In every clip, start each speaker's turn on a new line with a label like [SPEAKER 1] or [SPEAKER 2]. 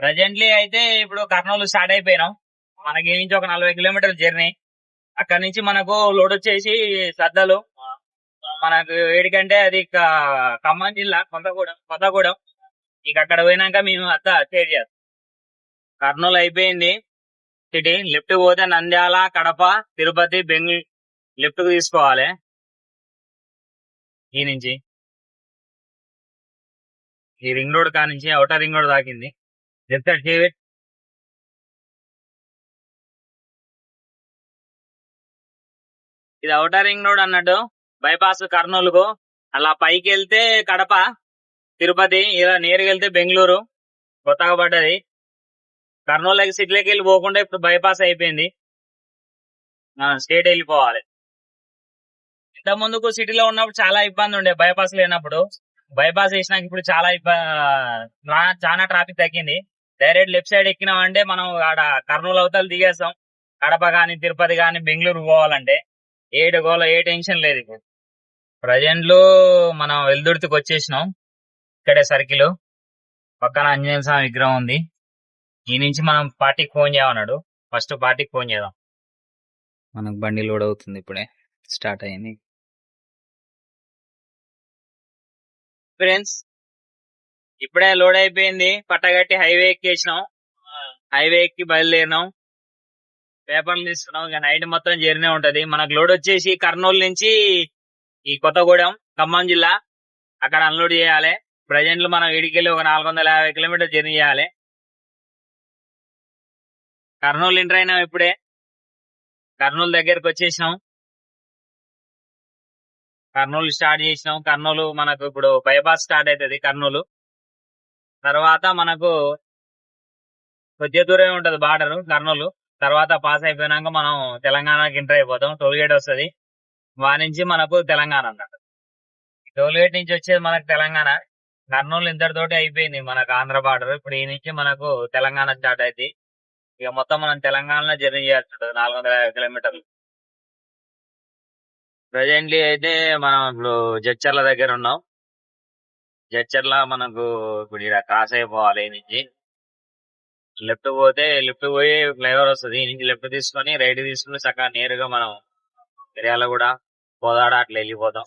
[SPEAKER 1] Presently అయితే ఇప్పుడు Kurnool start అయిపోయినాం. మనకి నుంచి ఒక నలభై కిలోమీటర్ల జర్నీ అక్కడ నుంచి మనకు లోడ్ వచ్చేసి సద్దలు మనకు ఏడికంటే అది ఖమ్మం జిల్లా కొత్తగూడెం కొత్తగూడెం. ఇక అక్కడ పోయినాక మేము అంతా స్టేట్ చేస్తాం కర్నూలు అయిపోయింది. సిటీ లెఫ్ట్ పోతే నంద్యాల కడప తిరుపతి బెంగళూరు లెఫ్ట్ తీసుకోవాలి. ఈ నుంచి. ఈ రింగ్ రోడ్ కా నుంచి అవుటర్ రింగ్ రోడ్ దాకింది. లెఫ్ట్ చేయవే ఇది అవుటర్ రింగ్ రోడ్ అన్నట్టు. బైపాస్ కర్నూలుకు. అలా పైకి వెళ్తే కడప తిరుపతి ఇలా నేరుగా వెళ్తే బెంగళూరు కొత్తగా పడ్డది. కర్నూలు సిటీలోకి వెళ్ళి పోకుండా ఇప్పుడు బైపాస్ అయిపోయింది. స్టేట్ వెళ్ళిపోవాలి. ఇంత ముందుకు సిటీలో ఉన్నప్పుడు చాలా ఇబ్బంది ఉండే బైపాస్ లేనప్పుడు. బైపాస్ వేసినాక ఇప్పుడు చాలా ఇబ్బ- చాలా ట్రాఫిక్ తగ్గింది. డైరెక్ట్ లెఫ్ట్ సైడ్ ఎక్కినామంటే మనం ఆడ కర్నూలు అవతల దిగేస్తాం. కడప గాని తిరుపతి గాని బెంగళూరు పోవాలంటే ఏడు గోల ఏ టెన్షన్ లేదు ఇప్పుడు. ప్రజెంట్లో మనం వెల్దుర్తికి వచ్చేసినాం. ఇక్కడే సర్కిల్. పక్కన ఆంజనేయ స్వామి విగ్రహం ఉంది. ఈ నుంచి మనం పార్టీకి ఫోన్ చేయమన్నాడు ఫస్ట్ పార్టీకి ఫోన్ చేద్దాం.
[SPEAKER 2] మనకు బండి లోడ్ అవుతుంది ఇప్పుడే. స్టార్ట్ అయింది.
[SPEAKER 1] ఫ్రెండ్స్ ఇప్పుడే లోడ్ అయిపోయింది. పట్టగట్టి హైవే ఎక్కేసినాం. హైవే ఎక్కి బయలుదేరినాం. పేపర్లు తీసుకున్నాం. ఇక నైట్ మొత్తం జర్నీ ఉంటది. మనకు లోడ్ వచ్చేసి కర్నూలు నుంచి ఈ కొత్తగూడెం ఖమ్మం జిల్లా. అక్కడ అన్లోడ్ చేయాలి. ప్రజెంట్ మనం ఇడికెళ్ళి ఒక నాలుగు వందల యాభై కిలోమీటర్ జర్నీ చేయాలి. కర్నూలు ఎంటర్ అయినాం ఇప్పుడే. కర్నూలు దగ్గరకు వచ్చేసినాం. కర్నూలు స్టార్ట్ చేసినాం. కర్నూలు మనకు ఇప్పుడు బైపాస్ స్టార్ట్ అవుతుంది కర్నూలు. తర్వాత మనకు కొద్ది దూరమే ఉంటుంది బార్డర్ కర్నూలు. తర్వాత పాస్ అయిపోయినాక మనం తెలంగాణకి ఎంటర్ అయిపోతాం. టోల్ గేట్ వస్తుంది. వారి నుంచి మనకు తెలంగాణ అన్నట్టు. టోల్ గేట్ నుంచి వచ్చేది మనకు తెలంగాణ. కర్నూలు ఇంతటితోటి అయిపోయింది మనకు ఆంధ్ర బార్డర్. ఇప్పుడు ఈ నుంచి మనకు తెలంగాణ స్టార్ట్ అయింది ఇక మొత్తం మనం తెలంగాణలో జర్నీ చేయాల్సి ఉంటుంది. నాలుగు వందల యాభై కిలోమీటర్లు. ప్రజెంట్లీ అయితే మనం ఇప్పుడు జడ్చర్ల దగ్గర ఉన్నాం. జడ్చర్ల మనకు ఇప్పుడు ఇక్కడ క్రాస్ అయిపోవాలి నుంచి లెఫ్ట్ పోతే లెఫ్ట్ పోయి ఫ్లైఓవర్ వస్తుంది. ఈ నుంచి లెఫ్ట్ తీసుకొని రైట్ తీసుకుని చక్కగా నేరుగా మనం మిర్యాల కూడా పోదాడ అట్లా వెళ్ళిపోతాం.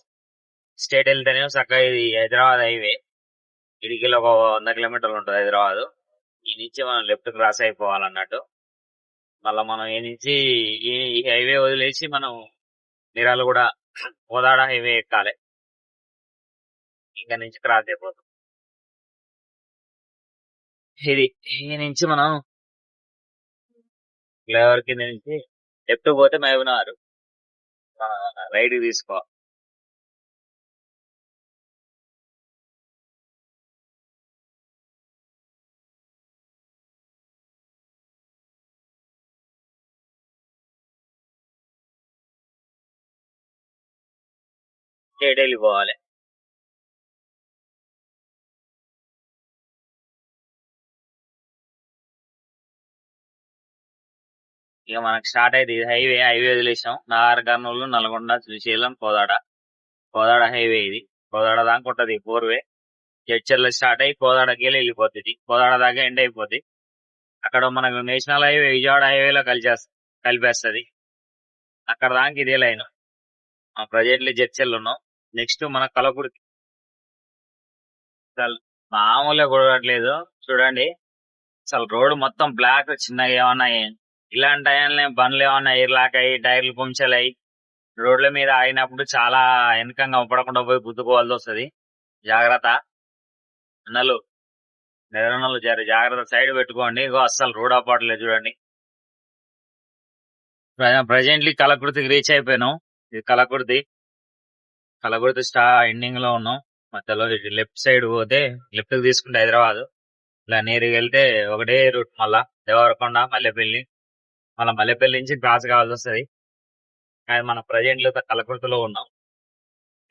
[SPEAKER 1] స్టేట్ వెళ్తేనే చక్కగా ఇది హైదరాబాద్ హైవే. ఇడికిలో ఒక వంద కిలోమీటర్లు ఉంటుంది హైదరాబాద్. ఈ నుంచి మనం లెఫ్ట్ క్రాస్ అయిపోవాలన్నట్టు. మళ్ళీ మనం ఈ నుంచి ఈ హైవే వదిలేసి మనం నిరాలు కూడా పోదాడ హైవే ఎక్కాలి. ఇంకా నుంచి క్రాస్ అయిపోతాం. ఇది ఈ నుంచి మనం ఫ్లేవర్ కింద నుంచి లెఫ్ట్ పోతే మహబూబ్నగర్ రైడ్ తీసుకో. స్ట్రైట్ పోవాలి ఇక మనకు స్టార్ట్ అయితే ఇది హైవే. హైవే వదిలేసాం. నాగర్ కర్నూలు నల్గొండ శ్రీశైలం కోదాడ. కోదాడ హైవే ఇది. కోదాడ దాకా ఉంటుంది ఫోర్ వే జడ్చర్ల స్టార్ట్ అయ్యి కోదాడకి వెళ్ళిపోతుంది కోదాడ దాకా ఎండ్ అయిపోద్ది. అక్కడ మనకు నేషనల్ హైవే విజయవాడ హైవేలో కలిసేస్త కలిపేస్తుంది. అక్కడ దాకా ఇదే లైన్. ప్రజెంట్లీ జడ్చర్లు ఉన్నాం. నెక్స్ట్ మన కలకుడికి అసలు మామూలుగా కొడట్లేదు చూడండి. అసలు రోడ్డు మొత్తం బ్లాక్ చిన్నగా ఏమన్నా ఇలాంటి టైంలో బండ్లు ఏమన్నా ఎయిర్లాక్ అయ్యి టైర్లు పంక్చర్ అయ్యి రోడ్ల మీద ఆగినప్పుడు చాలా వెనకంగా పడకుండా పోయి గుద్దుకోవాల్సి వస్తుంది. జాగ్రత్త. అన్నలు నిద్రనలు జర జాగ్రత్త సైడ్ పెట్టుకోండి. ఇగో అస్సలు రోడ్ అవ్వట్లేదు చూడండి. ప్రజెంట్లీ కలకృతికి రీచ్ అయిపోయినాం. ఇది కలకృతి కలకృతి స్టా ఎండింగ్లో ఉన్నాం. మధ్యలో లెఫ్ట్ సైడ్ పోతే లెఫ్ట్కి తీసుకుంటే హైదరాబాద్. ఇలా నేరుగా వెళ్తే ఒకటే రూట్ మళ్ళా. దేవరకొండ మల్లెపల్లి. మన మల్లెపల్లి నుంచి క్రాస్ కావాల్సి వస్తుంది కానీ మన ప్రజెంట్ కలకృతిలో ఉన్నాం.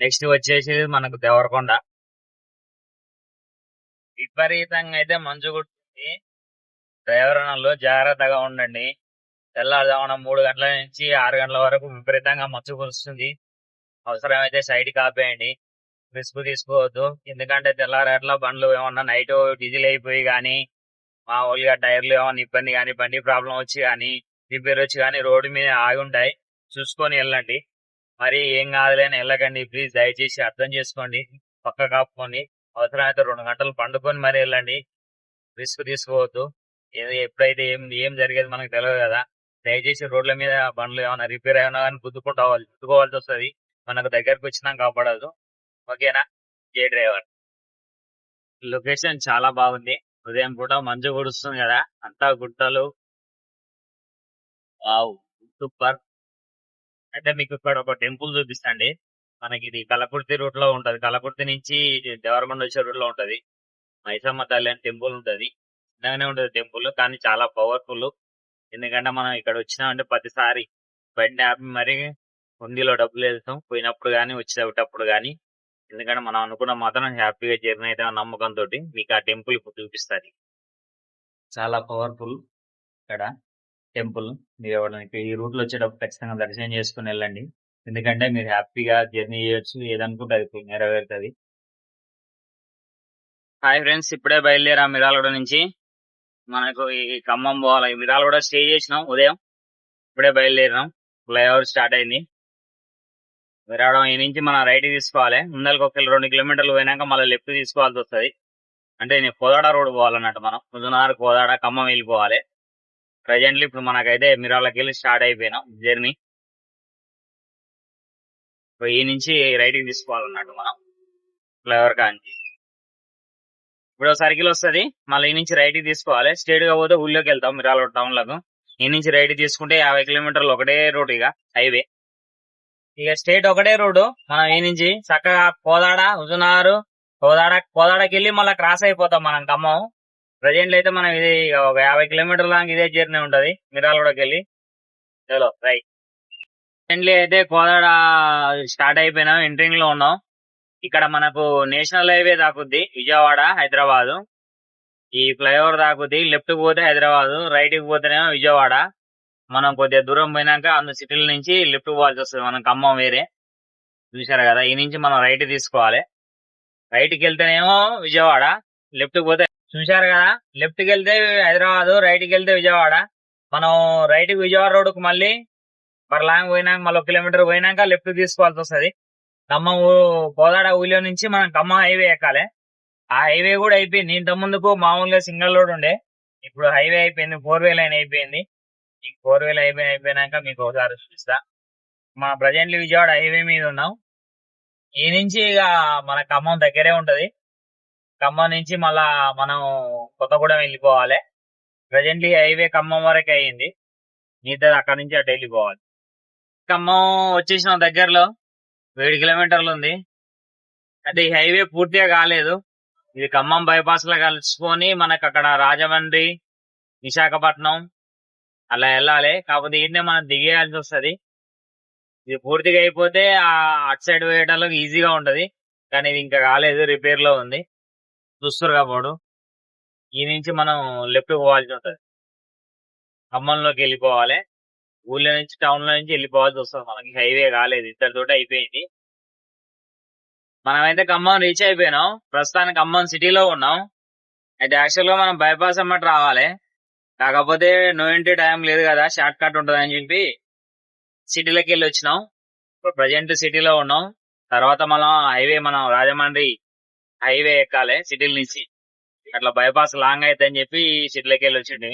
[SPEAKER 1] నెక్స్ట్ వచ్చేసి మనకు దేవరకొండ. విపరీతంగా అయితే మంచు కుట్టింది. డ్రైవర్ జాగ్రత్తగా ఉండండి. తెల్లారుజామున మూడు గంటల నుంచి ఆరు గంటల వరకు విపరీతంగా మంచు కురుస్తుంది. అవసరమైతే సైడ్ కాపేయండి. రిస్క్ తీసుకోవద్దు. ఎందుకంటే తెల్లారట్ల బండ్లు ఏమన్నా నైట్ డీజిల్ అయిపోయి గానీ మామూలుగా టైర్లు ఏమైనా ఇబ్బంది కానీ బండి ప్రాబ్లం వచ్చి కానీ రిపేర్ వచ్చి కానీ రోడ్డు మీద ఆగి ఉంటాయి చూసుకొని వెళ్ళండి. మరి ఏం కాదులేని వెళ్ళకండి. ప్లీజ్ దయచేసి అర్థం చేసుకోండి. పక్క కాపుకొని అవసరమైతే రెండు గంటలు పండుకొని మరి వెళ్ళండి. రిస్క్ తీసుకోవద్దు. ఎప్పుడైతే ఏం ఏం జరిగేది మనకు తెలియదు కదా. దయచేసి రోడ్ల మీద బండ్లు ఏమైనా రిపేర్ అయినా కానీ గుద్దుకుంటా గుద్దుకోవాల్సి వస్తుంది. మనకు దగ్గరకు వచ్చినా కాపాడదు. ఓకేనా? జే డ్రైవర్. లొకేషన్ చాలా బాగుంది. ఉదయం పూట మంచు కురుస్తుంది కదా. అంతా గుట్టలు వావ్! సూపర్. అయితే మీకు ఇక్కడ ఒక టెంపుల్ చూపిస్తాండి. మనకి ఇది కలకుర్తి రూట్లో ఉంటది. కలకుర్తి నుంచి దేవరకొండ వచ్చే రూట్లో ఉంటది. మైసమ్మ తల్లి అని టెంపుల్ ఉంటది. చిన్నగానే ఉంటది టెంపుల్ కానీ చాలా పవర్ఫుల్. ఎందుకంటే మనం ఇక్కడ వచ్చినామంటే ప్రతిసారి బండి ఆపి మరి హుండీలో డబ్బులు వేస్తాం. పోయినప్పుడు కానీ వచ్చేటప్పుడు కానీ ఎందుకంటే మనం అనుకున్న మాత్రం హ్యాపీగా జర్నీ అయితే నమ్మకంతో మీకు ఆ టెంపుల్ ఇప్పుడు చూపిస్తుంది. చాలా పవర్ఫుల్. ఇక్కడ టెంపుల్ మీరు ఎవరైనా ఈ రూట్లో వచ్చేటప్పుడు ఖచ్చితంగా దర్శనం చేసుకుని వెళ్ళండి. ఎందుకంటే మీరు హ్యాపీగా జర్నీ చేయొచ్చు ఏదనుకుంటే అది నెరవేరుతుంది. హాయ్ ఫ్రెండ్స్ ఇప్పుడే బయలుదేరా మిరాలగూడ నుంచి. మనకు ఈ ఖమ్మం పోవాలి మిరాలగూడ స్టే చేసినాం ఉదయం. ఇప్పుడే బయలుదేరినాం. ఫ్లైఓవర్ స్టార్ట్ అయింది. విరాడం ఈ నుంచి మనం రైట్ తీసుకోవాలి. ముందరికి ఒక రెండు కిలోమీటర్లు పోయినాక మళ్ళీ లెఫ్ట్ తీసుకోవాల్సి వస్తుంది. అంటే నేను కోదాడ రోడ్ పోవాలన్నట్టు మనం. ముదునార్ కోదాడ ఖమ్మం వెళ్ళిపోవాలి. ప్రజెంట్లీ ఇప్పుడు మనకైతే మిరాలకి వెళ్ళి స్టార్ట్ అయిపోయినాం జర్నీ ఈ నుంచి రైటింగ్ తీసుకోవాలన్నట్టు మనం. ఫ్లైఓవర్ కాంచి ఇప్పుడు సర్కిల్ వస్తుంది మళ్ళీ ఈ నుంచి రైట్కి తీసుకోవాలి. స్ట్రేట్గా పోతే ఊళ్ళోకి వెళ్తాం మిరాల టౌన్లకు. ఈ నుంచి రైట్ తీసుకుంటే యాభై కిలోమీటర్లు ఒకటే రోడ్ ఇక హైవే ఇక స్టేట్ ఒకటే రోడ్డు మనం ఈ నుంచి చక్కగా కోదాడ హుజునారు కోదాడ కోదాడకి వెళ్ళి మళ్ళీ క్రాస్ అయిపోతాం మనం ఖమ్మం. ప్రజెంట్ అయితే మనం ఇది ఒక యాభై కిలోమీటర్ లాంగ్ ఇదే జర్నీ ఉంటుంది. మిరాలగూడకి వెళ్ళి చలో రైట్ ప్రజెంట్లీ అయితే కోదాడ స్టార్ట్ అయిపోయినాం ఎంట్రింగ్లో ఉన్నాం. ఇక్కడ మనకు నేషనల్ హైవే దాకుద్ది విజయవాడ హైదరాబాద్. ఈ ఫ్లైఓవర్ దాకుద్ది లెఫ్ట్ పోతే హైదరాబాద్ రైట్కి పోతేనేమో విజయవాడ. మనం కొద్దిగా దూరం పోయినాక అందు సిటీల నుంచి లెఫ్ట్ పోవాల్సి వస్తుంది మనం ఖమ్మం వేరే. చూసారు కదా ఈ నుంచి మనం రైట్ తీసుకోవాలి. రైట్కి వెళ్తేనేమో విజయవాడ లెఫ్ట్కి పోతే చూశారు కదా? లెఫ్ట్కి వెళ్తే హైదరాబాద్ రైట్కి వెళ్తే విజయవాడ. మనం రైట్కి విజయవాడ రోడ్ మళ్ళీ మరి లాంగ్ పోయినాక మళ్ళీ ఒక కిలోమీటర్ పోయినాక లెఫ్ట్ తీసుకోవాల్సి వస్తుంది. ఖమ్మం కోదాడ ఊళ్ళో నుంచి మనం ఖమ్మం హైవే ఎక్కాలి. ఆ హైవే కూడా అయిపోయింది. ఇంత ముందుకు మామూలుగా సింగిల్ రోడ్ ఉండే. ఇప్పుడు హైవే అయిపోయింది ఫోర్ వే లైన్ అయిపోయింది. ఈ ఫోర్ వే లైన్ అయిపోయినాక మీకు ఒకసారి చూపిస్తా. మా ప్రజెంట్లీ విజయవాడ హైవే మీద ఉన్నాం. ఈ నుంచి ఇక మన ఖమ్మం దగ్గరే ఉంటది. ఖమ్మం నుంచి మళ్ళా మనం కొత్తగూడెం వెళ్ళిపోవాలి. ప్రజెంట్లీ హైవే ఖమ్మం వరకే అయ్యింది మిగతా అక్కడ నుంచి అటు వెళ్ళిపోవాలి. ఖమ్మం వచ్చేసిన దగ్గరలో ఏడు కిలోమీటర్లు ఉంది. అది హైవే పూర్తిగా కాలేదు. ఇది ఖమ్మం బైపాస్లో కలుసుకొని మనకు అక్కడ రాజమండ్రి విశాఖపట్నం అలా వెళ్ళాలి. కాకపోతే ఏంటంటే మనం దిగేయాల్సి వస్తుంది. ఇది పూర్తిగా అయిపోతే అటు సైడ్ పోయేటలో ఈజీగా ఉంటది. కానీ ఇది ఇంకా కాలేదు రిపేర్లో ఉంది. చూస్తారు కాబట్టి ఈ నుంచి మనం లెఫ్ట్ పోవాల్సి ఉంటుంది. ఖమ్మంలోకి వెళ్ళిపోవాలి. ఊళ్ళో నుంచి టౌన్లో నుంచి వెళ్ళిపోవాల్సి వస్తుంది మనకి. హైవే కాలేదు ఇద్దరితోటి అయిపోయింది. మనమైతే ఖమ్మం రీచ్ అయిపోయినాం. ప్రస్తుతానికి ఖమ్మం సిటీలో ఉన్నాం. అయితే యాక్చువల్గా మనం బైపాస్ అమ్మట రావాలి. కాకపోతే నో ఎంట్రీ టైం లేదు కదా షార్ట్ కట్ ఉంటుంది అని చెప్పి సిటీలోకి వెళ్ళి వచ్చినాం. ఇప్పుడు ప్రజెంట్ సిటీలో ఉన్నాం. తర్వాత మనం హైవే మనం రాజమండ్రి హైవే ఎక్కాలి సిటీల నుంచి. అట్లా బైపాస్ లాంగ్ అయితే అని చెప్పి సిటీలోకి వెళ్ళి వచ్చింది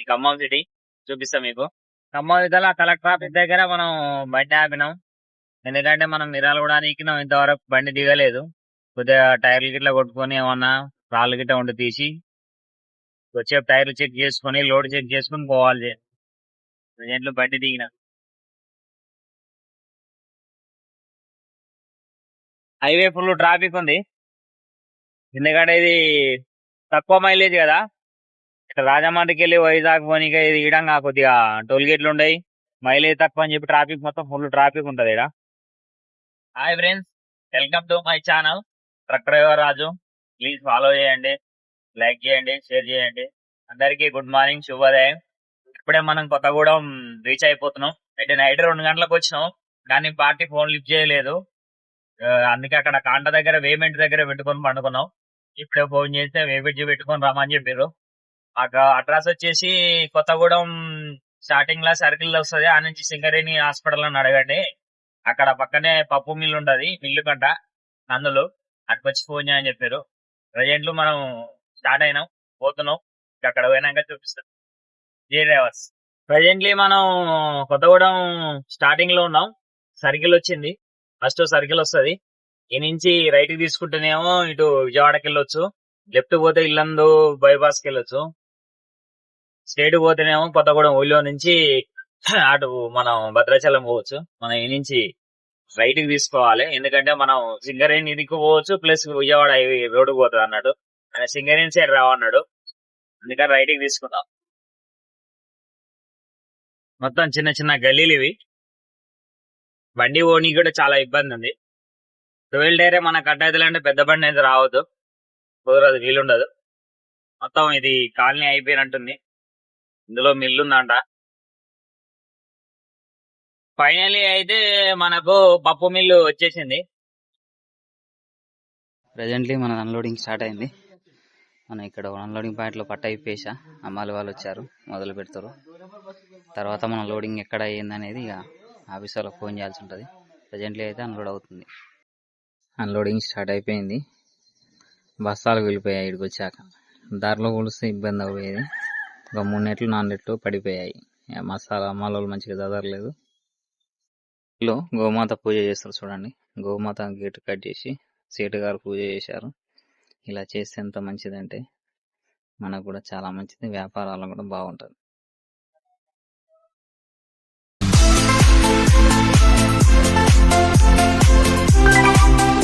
[SPEAKER 1] ఈ ఖమ్మం సిటీ చూపిస్తాం మీకు. ఖమ్మం ఇదల కలెక్టర్ ఆఫీస్ దగ్గర మనం బండి ఆపినాం. ఎందుకంటే మనం మిరాలు కూడా ఎక్కినాం ఇంతవరకు బండి దిగలేదు. కొద్దిగా టైర్లు గిట్లా కొట్టుకొని ఏమన్నా రాళ్ళు గిట్ట ఉండి తీసి వచ్చే టైర్లు చెక్ చేసుకొని లోడ్ చెక్ చేసుకొని పోవాలి. ప్రజెంట్లో బండి దిగిన. హైవే ఫుల్ ట్రాఫిక్ ఉంది. ఎందుకంటే ఇది తక్కువ మైలేజ్ కదా. ఇక్కడ రాజమండ్రికి వెళ్ళి వైజాగ్ పోనీక ఇది ఇడంగా కొద్దిగా టోల్ గేట్లు ఉండయి. మైలేజ్ తక్కువ అని చెప్పి ట్రాఫిక్ మొత్తం ఫుల్ ట్రాఫిక్ ఉంటుంది ఇక్కడ hi friends welcome to my channel truck driver Raju. Please follow చేయండి లైక్ చేయండి షేర్ చేయండి. అందరికీ గుడ్ మార్నింగ్ శుభోదయం. ఇప్పుడే మనం కొత్తగూడెం రీచ్ అయిపోతున్నాం. అయితే నైట్ రెండు గంటలకు వచ్చినాం. కానీ పార్టీ ఫోన్ లిఫ్ట్ చేయలేదు. అందుకే అక్కడ కాంట దగ్గర వేమెంట్ దగ్గర పెట్టుకొని పండుకున్నాం. ఇప్పుడే ఫోన్ చేస్తే వేపిడ్జి పెట్టుకొని రమ్మని చెప్పారు అడ్రస్ వచ్చేసి కొత్తగూడెం స్టార్టింగ్లో సర్కిల్ వస్తుంది. ఆ నుంచి సింగరేణి హాస్పిటల్ అని అడగండి. అక్కడ పక్కనే పప్పు మిల్లు ఉంటది మిల్లు కంట అందులో అటుకొచ్చి ఫోన్ చేయని చెప్పారు ప్రజెంట్లు మనం స్టార్ట్ అయినాం. పోతున్నాం. అక్కడ పోయినాక చూపిస్తాం. జే డ్రైవర్స్ ప్రజెంట్లీ మనం కొత్తగూడెం స్టార్టింగ్లో ఉన్నాం. సర్కిల్ వచ్చింది. ఫస్ట్ సర్కిల్ వస్తుంది. ఈ నుంచి రైట్కి తీసుకుంటేనేమో ఇటు విజయవాడకి వెళ్ళొచ్చు. లెఫ్ట్ పోతే ఇల్లందు బైపాస్కి వెళ్ళొచ్చు. స్ట్రేట్ పోతేనేమో కొత్తగూడెం ఊళ్ళో నుంచి అటు మనం భద్రాచలం పోవచ్చు. మనం ఈ నుంచి రైట్కి తీసుకోవాలి. ఎందుకంటే మనం సింగరేణి ఇదికి పోవచ్చు ప్లస్ విజయవాడ రోడ్డు పోతుంది అన్నాడు. ఆయన సింగరేణి సైడ్ రావన్నాడు. అందుకని రైట్కి తీసుకుందాం. మొత్తం చిన్న చిన్న గల్లీలు ఇవి. బండి ఓని కూడా చాలా ఇబ్బంది ఉంది ట్వెల్వ్ డైరే మన కట్టయితే అంటే పెద్ద బండి అయితే రావద్దు. కుదరదు వీలుండదు. మొత్తం ఇది కాలనీ అయిపోయినట్టుంది. ఇందులో మిల్లు ఉందంట ఫైనలీ అయితే మనకు పప్పు మిల్లు వచ్చేసింది.
[SPEAKER 2] ప్రజెంట్లీ మన అన్లోడింగ్ స్టార్ట్ అయింది. మనం ఇక్కడ అన్లోడింగ్ పాయింట్లో పట్ట అయిపోయేసా అమ్మాలి వాళ్ళు వచ్చారు మొదలు పెడతారు. తర్వాత మన లోడింగ్ ఎక్కడ అయ్యింది అనేది ఇక ఆఫీస్ వాళ్ళకి ఫోన్ చేయాల్సి ఉంటుంది ప్రజెంట్లీ అయితే అన్లోడ్ అవుతుంది. అన్లోడింగ్ స్టార్ట్ అయిపోయింది. బస్తాలు వెళ్ళిపోయాయి ఇక్కడికి వచ్చాక దారిలో కొలిస్తే ఇబ్బంది అవ్వేది ఒక మూడు నెట్లు నాలుగు నెట్లు పడిపోయాయి. ఇక మసాలా మంచిగా చదవలేదు లో గోమాత పూజ చేస్తారు చూడండి. గోమాత గేట్ కట్ చేసి సేటు గారు పూజ చేశారు. ఇలా చేస్తే ఎంత మంచిదంటే మనకు కూడా చాలా మంచిది. వ్యాపారాలు కూడా బాగుంటుంది. Thank you.